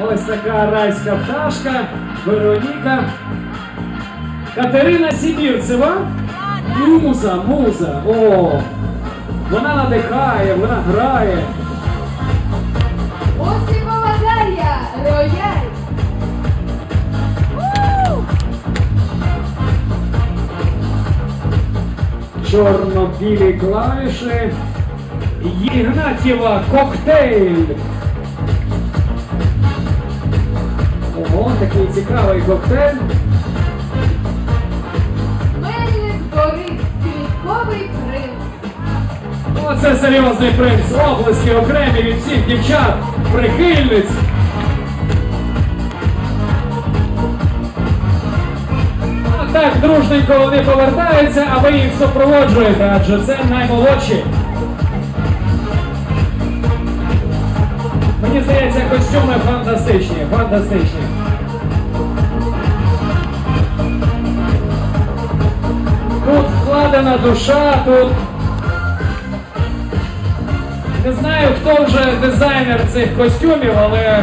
Ось така райська пташка, Вероніка. Катерина Сібірцева. Муза, муза. О! Вона надихає, вона грає. Ось і молодая, рояль. Чорно-білі клавіші. Ігнатєва коктейль. Такий цікавий коктейль. Мельник Борис, квітковий принц. Оце серйозний принц. Облески окремі від всіх дівчат, прихильниць. А так дружненько вони повертаються, а ви їх супроводжуєте, адже це наймолодші. Мені здається, костюми фантастичні, фантастичні. Вкладена душа, тут. Не знаю, хто вже дизайнер цих костюмів, але